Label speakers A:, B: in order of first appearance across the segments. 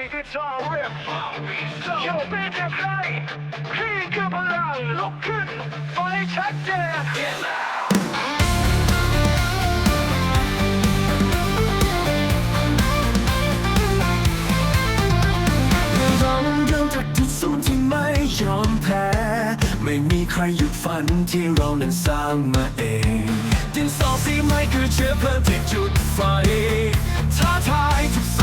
A: นี้ที่ชอบเรียกโยกเป็นย่างไรพี่คือพลังลุกขึ้นไฟชัดเจน
B: เราเริ่มจากจุดศูนย์ที่ไม่ยอมแพ้ ไม่มีใครหยุดฝันที่เรานั้นสร้างมาเองดินสอสีไม้คือเชื้อเพลิงที่จุดไฟท้าทายทุก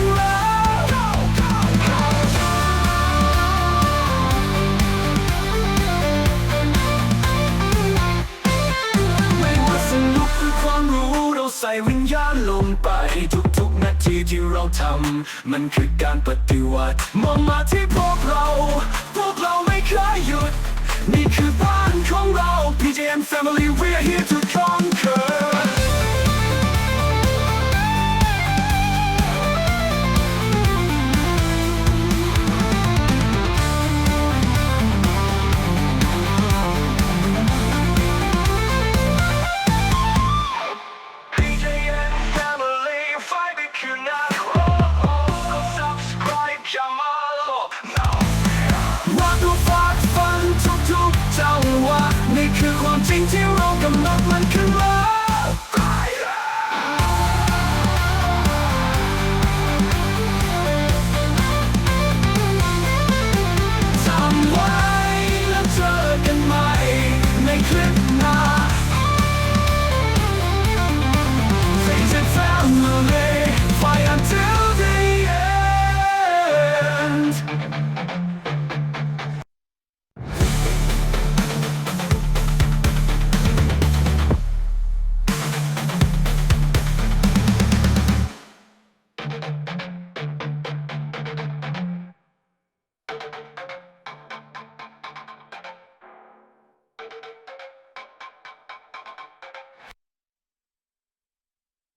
B: วิญญาณลงไปทุกๆนาทีที่เราทำ มันคือการปฏิวัติ มองมาที่พวกเรา พวกเราไม่เคยหยุด นี่คือบ้านของเรา PJM Family someone